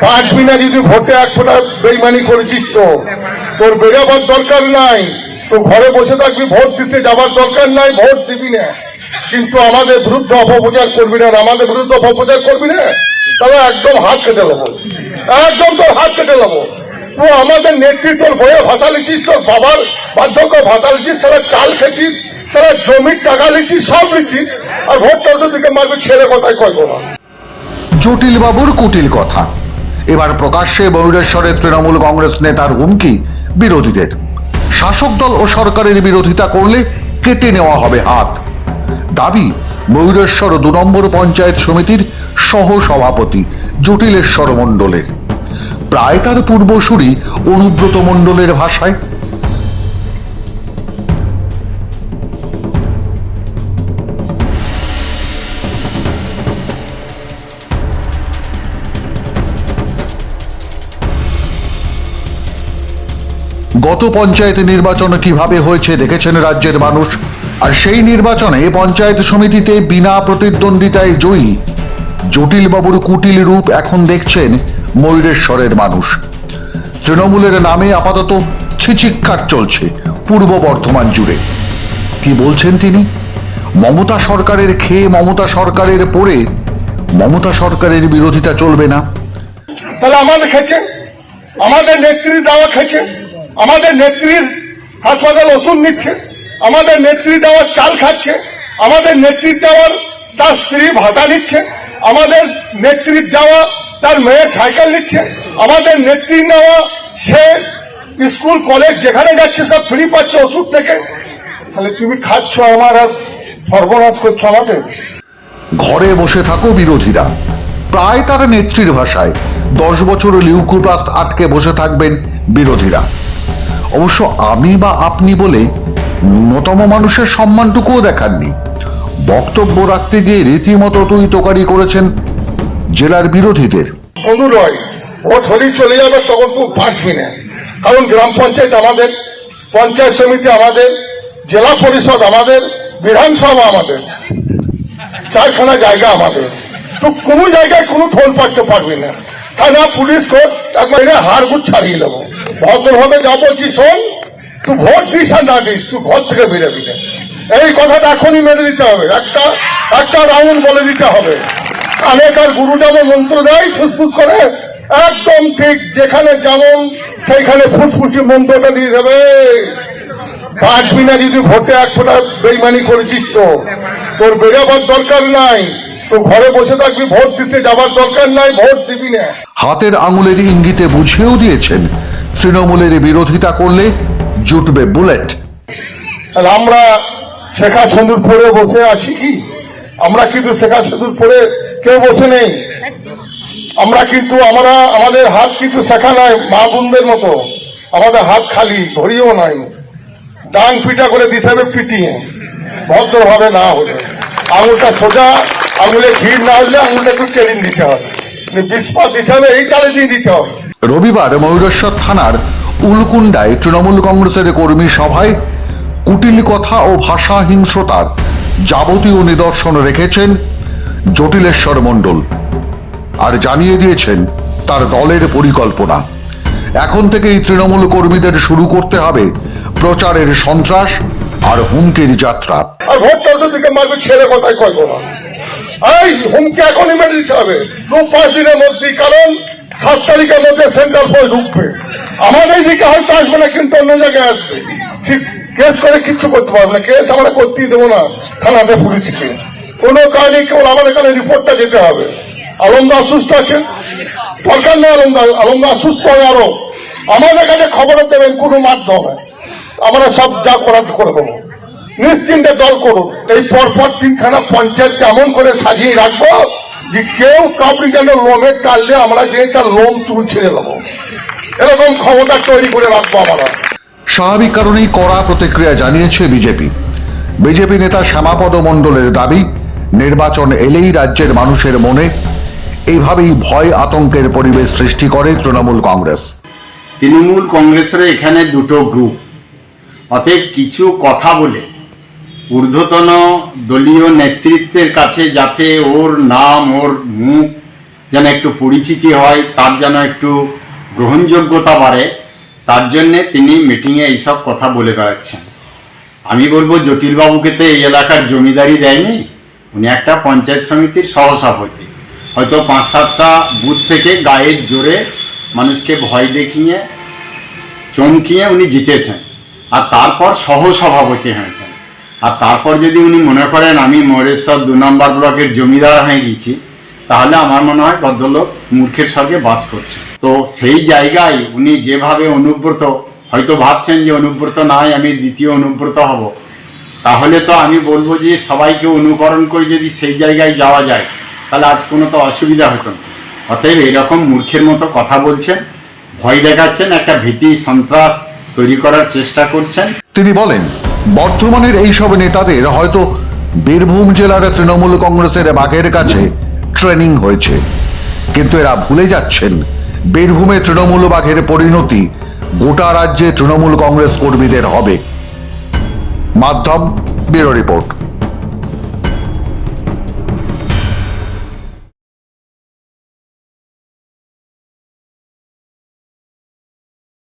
পাঁচ মিনা যদি ভোটে এক ফোঁটা বেইমানি করেছিস তো, তোর বেরোবার দরকার নাই। তো ঘরে বসে থাকবি, ভোট দিতে যাবার দরকার নাই, ভোট দিবি না। কিন্তু আমাদের বিরুদ্ধে অপপ্রচার করবি না আমাদের বিরুদ্ধে অপপ্রচার করবি না, তাহলে একদম হাত কেটে নেব একদম তোর হাত কেটে নেব তুই আমাদের নেতৃত্বর বইয়ে ভাষা লিখিস তোর বাবার বার্ধক্য ভাষা লিখিস তারা চাল খেছিস তারা জমির টাকা লিখিস সব লিখিস আর ভোটটা দিকে মারবি, ছেলে কথায় কয় না। জটিল বাবুর কুটিল কথা। এবার প্রকাশ্যে ময়ূরেশ্বরের তৃণমূল কংগ্রেস নেতার হুমকি বিরোধীদের। শাসক দল ও সরকারের বিরোধিতা করলে কেটে নেওয়া হবে হাত। দাবি ময়ূরেশ্বর দু নম্বর পঞ্চায়েত সমিতির সহ সভাপতি জটিলেশ্বর মণ্ডলের। প্রায় তার পূর্বসূরি অনুব্রত মণ্ডলের ভাষায় গত পঞ্চায়েত নির্বাচন কীভাবে হয়েছে দেখেছেন রাজ্যের মানুষ। আর সেই নির্বাচনে পঞ্চায়েত সমিতিতে বিনা প্রতিদ্বন্দ্বিতায় জয়ী জটিলবাবুর কুটিল রূপ এখন দেখছেন ময়ূরেশ্বরের মানুষ। তৃণমূলের নামে আপাতত ছিচিক্কার চলছে পূর্ব বর্ধমান জুড়ে। কি বলছেন তিনি? মমতা সরকারের খেয়ে মমতা সরকারের পরে মমতা সরকারের বিরোধিতা চলবে না। তাহলে আমাদের খেছে আমাদের নেত্রী দাওয়া আমাদের নেত্রীর হাসপাতাল ওষুধ নিচ্ছে, আমাদের নেত্রী দেওয়ার চাল খাচ্ছে, আমাদের নেত্রীর দেওয়ার তার স্ত্রী ভাতা নিচ্ছে, আমাদের নেত্রীর দেওয়া তার মেয়ে সাইকেল নিচ্ছে, আমাদের নেত্রী নেওয়া সে স্কুল, কলেজ যেখানে যাচ্ছে সব ফ্রি পাচ্ছে ওষুধ থেকে। তাহলে তুমি খাচ্ছ আমার আর সর্বনাশ করছ আমাকে? ঘরে বসে থাকো বিরোধীরা। প্রায় তার নেত্রীর ভাষায় দশ বছর লিউকোপ্লাস্ট আটকে বসে থাকবেন বিরোধীরা। অবশ্য আমি বা আপনি বলে ন্যূনতম মানুষের সম্মানটুকুও দেখাননি। বক্তব্য রাখতে গিয়ে রীতিমতো তুই তোকারি করেছেন জেলার বিরোধীদের। কোনো নয় ভোট হলেই চলে যাবে তখন তুই বাঁচবি না। কারণ গ্রাম পঞ্চায়েত আমাদের, পঞ্চায়েত সমিতি আমাদের, জেলা পরিষদ আমাদের, বিধানসভা আমাদের। চারখানা জায়গা আমাদের। তো কোনো জায়গায় কোনো থোল পাচ্ছে পারবি না। থানা, পুলিশ, কোর্ট একবার হাড় গুড় ছাড়িয়ে নেব। ভদ্রভাবে যা বলছি শোন, তুই ভোট দিস আর না দিস, তুই ঘর থেকে বেরোবি না। এই কথাটা এখনই মেনে দিতে হবে। একটা একটা রাউন্ড বলে দিতে হবে। কানে তার গুরু যেমন মন্ত্র দেয়, ফুসফুস করে, একদম ঠিক যেখানে যেমন, সেইখানে ফুসফুসি মন্ত্রটা দিয়ে দেবে। পাঁচ মিনা যদি ভোটে এক ফোঁটা বেইমানি করেছিস তো, তোর বেরোবার দরকার নাই। তো ঘরে বসে থাকবি ভোট দিতে যাবার দরকার নাই ভোট দিবি না। হাতের আঙুলের ইঙ্গিতে বুঝিয়েও দিয়েছেন তৃণমূলের বিরোধিতা করলে জুটবে বুলেট। আমরা শেখা সিঁদুর পরে বসে আছি কি? আমরা কিন্তু শেখা সিঁদুর পরে কেউ বসে নেই। আমরা কিন্তু আমরা আমাদের হাত কিন্তু শেখা নাই মা বোনদের মতো। আমাদের হাত খালি ঘড়িও নাই। ডাং পিটা করে দিতে হবে পিটিয়ে। ভদ্রভাবে না হলে। আঙুলটা সোজা আঙুলে ভিড় না হলে আঙুলটা একটু টেরিন দিতে হবে। বিস্পাত দিতে হবে এই তালে দিয়ে দিতে হবে। রবিবার ময়ূরেশ্বর থানার উলকুন্ডায় তৃণমূল কংগ্রেসের কর্মী সভায় কুটিল কথা ও ভাষা হিংস্রতার যাবতীয় নিদর্শন রেখেছেন জটিলেশ্বর মণ্ডল আর জানিয়ে দিয়েছেন তার দলের পরিকল্পনা। এখন থেকেই তৃণমূল কর্মীদের শুরু করতে হবে প্রচারের সন্ত্রাস আর হুমকির যাত্রা। আর দিকে মারবে ছেলে কথায় কয় না। এই হুমকি এখনই মেরে দিতে হবে। দু পাঁচ দিনের মধ্যেই কারণ সাত তারিখের মধ্যে সেন্ট্রাল ফোর্স ঢুকবে। আমাদের দিকে হয়তো আসবে না, কিন্তু অন্য জায়গায় আসবে। ঠিক, কেস করে কিচ্ছু করতে পারবে না। কেস আমরা করতেই দেবো না থানাতে পুলিশকে। কোনো কারণে কেবল আমার এখানে রিপোর্টটা যেতে হবে। আলমদা অসুস্থ আছে দরকার নেই আলমদা। আলমদা অসুস্থ হয় আরও। আমাদের কাছে খবর দেবেন, কোনো মাধ্যমে। আমরা সব যা করার করে দেবো। নিশ্চিন্তে দল করুন। এই পরপর তিনখানা পঞ্চায়েত কেমন করে সাজিয়ে রাখব যে কেউ কাউকে যেন লোমের টাললে আমরা যে তার লোম চুল ছেড়ে দেবো। এরকম ক্ষমতা তৈরি করে রাখব আমরা। স্বাভাবিক কারণেই কড়া প্রতিক্রিয়া জানিয়েছে বিজেপি। বিজেপি নেতা শ্যামাপদ মণ্ডলের দাবি নির্বাচন এলেই রাজ্যের মানুষের মনে এইভাবেই ভয় আতঙ্কের পরিবেশ সৃষ্টি করে তৃণমূল কংগ্রেস। তৃণমূল কংগ্রেসের এখানে দুটো গ্রুপ অতএব কিছু কথা বলে ঊর্ধ্বতন দলীয় নেতৃত্বের কাছে যাতে ওর নাম, ওর মুখ যেন একটু পরিচিতি হয়, তার যেন একটু গ্রহণযোগ্যতা বাড়ে, তার জন্যে তিনি মিটিংয়ে এইসব কথা বলে বেড়াচ্ছেন। আমি বলব জটিলবাবুকে তো এই এলাকার জমিদারি দেয়নি, উনি একটা পঞ্চায়েত সমিতির সহসভাপতি। হয়তো পাঁচ সাতটা বুথ থেকে গায়ের জোরে মানুষকে ভয় দেখিয়ে, চমকিয়ে উনি জিতেছেন। আর তারপর সহসভাপতি হয়েছেন। আর তারপর যদি উনি মনে করেন আমি মরেশ্বর দু নম্বর ব্লকের জমিদার হয়ে গেছি, তাহলে আমার মনে হয় ভদ্রলোক মূর্খের সঙ্গে বাস করছে। তো সেই জায়গায় উনি যেভাবে অনুব্রত, হয়তো ভাবছেন যে অনুব্রত নাই, আমি দ্বিতীয় অনুব্রত হব। তাহলে তো আমি বলব যে সবাইকে অনুকরণ করে যদি সেই জায়গায় যাওয়া যায়, তাহলে আজ কোনো তো অসুবিধা হতো না। অতএব এরকম মূর্খের মতো কথা বলছেন, ভয় দেখাচ্ছেন, একটা ভীতি, সন্ত্রাস তৈরি করার চেষ্টা করছেন। তিনি বলেন বর্তমানের এইসব নেতাদের হয়তো বীরভূম জেলার তৃণমূল কংগ্রেসের বাঘের কাছে ট্রেনিং হয়েছে। কিন্তু এরা ভুলে যাচ্ছেন। বীরভূমে তৃণমূল বাঘের পরিণতি গোটা রাজ্যে তৃণমূল কংগ্রেস কর্মীদের হবে। মাধ্যম, ব্যুরো রিপোর্ট।